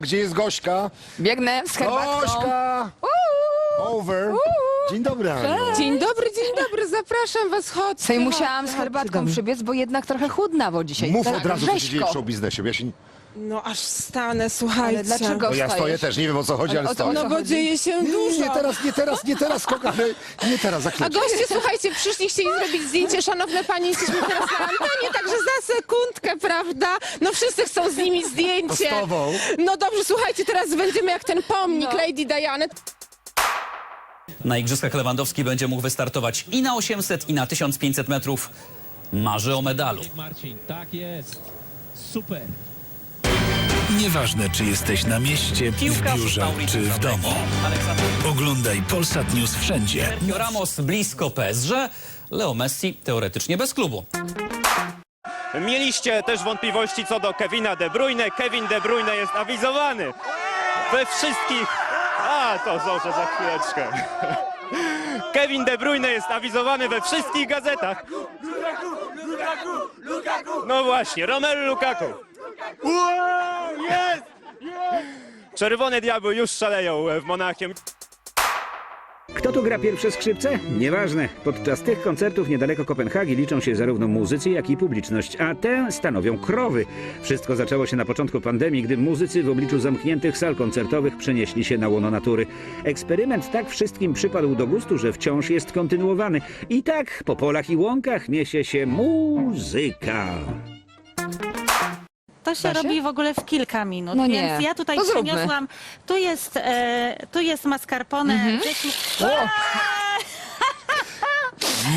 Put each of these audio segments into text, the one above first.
Gdzie jest Gośka? Biegnę z herbatką. Gośka! Over. Dzień dobry, Aniu. Dzień dobry, dzień dobry, zapraszam was, chodźcie. Sobie musiałam z herbatką przybiec, bo jednak trochę chudnawo dzisiaj. Mów Tak od razu, co się dzieje w show biznesie. Ja, się... No aż wstanę, słuchajcie. Ale dlaczego no, ja stoję też, nie wiem o co chodzi, Ale ale o stoję. No bo dzieje się Nie, dużo. nie teraz, nie teraz, nie teraz, kochany. Nie teraz, za A chwilę. goście, słuchajcie, przyszli, chcieli zrobić zdjęcie, szanowne panie, jesteśmy teraz na antenie, także za sekundkę, prawda? No wszyscy chcą z nimi zdjęcie. Z tobą. No dobrze, słuchajcie, teraz będziemy jak ten pomnik No. Lady Diany. Na Igrzyskach Lewandowski będzie mógł wystartować i na 800, i na 1500 metrów. Marzy o medalu. Marcin, tak jest. Super. Nieważne, czy jesteś na mieście, w biurze, czy w domu. Oglądaj Polsat News wszędzie. Sergio Ramos blisko PSG, Leo Messi teoretycznie bez klubu. Mieliście też wątpliwości co do Kevina De Bruyne. Kevin De Bruyne jest awizowany we wszystkich... A, to zdążę za chwileczkę. Kevin De Bruyne jest awizowany we wszystkich gazetach. No właśnie, Romelu Lukaku. Wow, jest! Czerwone diabły już szaleją w Monachium. Kto tu gra pierwsze skrzypce? Nieważne. Podczas tych koncertów niedaleko Kopenhagi liczą się zarówno muzycy, jak i publiczność, a tę stanowią krowy. Wszystko zaczęło się na początku pandemii, gdy muzycy w obliczu zamkniętych sal koncertowych przenieśli się na łono natury. Eksperyment tak wszystkim przypadł do gustu, że wciąż jest kontynuowany. I tak po polach i łąkach niesie się muzyka. To się Da się? robi w ogóle w kilka minut, No nie. więc ja tutaj To zróbmy. przyniosłam, tu jest, e, tu jest mascarpone, Mhm. wcześniej-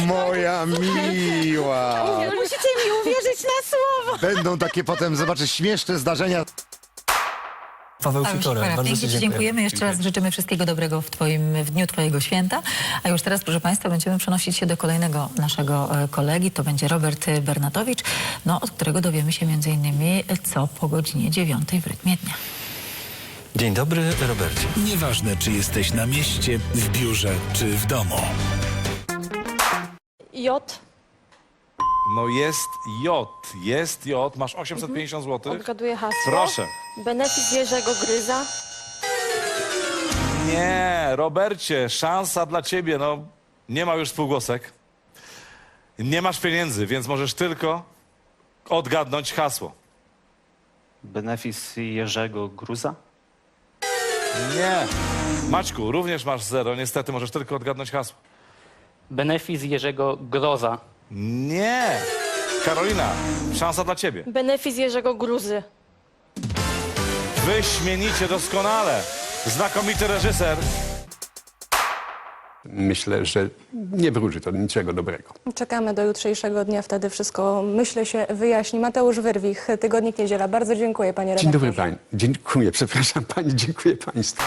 Moja miła. Musicie mi uwierzyć na słowo. Będą takie potem, zobaczysz, śmieszne zdarzenia. Paweł Sikora, pięknie Ci dziękujemy. Jeszcze raz życzymy wszystkiego dobrego w, twoim, w dniu Twojego święta. A już teraz, proszę Państwa, będziemy przenosić się do kolejnego naszego e, kolegi. To będzie Robert Bernatowicz, no, od którego dowiemy się między innymi co po godzinie dziewiątej w rytmie dnia. Dzień dobry, Robercie. Nieważne, czy jesteś na mieście, w biurze, czy w domu. J. No jest J, jest J, masz 850 zł. Odgaduję hasło. Proszę. Benefit Jerzego Gryza. Nie, Robercie, szansa dla ciebie, no nie ma już spółgłosek. Nie masz pieniędzy, więc możesz tylko odgadnąć hasło. Benefis Jerzego Gruza? Nie. Maćku, również masz zero, niestety możesz tylko odgadnąć hasło. Benefis Jerzego Groza. Nie. Karolina, szansa dla ciebie. Benefit Jerzego Gruzy. Wyśmienicie, doskonale. Znakomity reżyser. Myślę, że nie wróży to niczego dobrego. Czekamy do jutrzejszego dnia, wtedy wszystko, myślę, się wyjaśni. Mateusz Wyrwich, Tygodnik Niedziela. Bardzo dziękuję, panie Dzień redaktorze. dobry pani. Dziękuję, przepraszam pani, dziękuję państwu.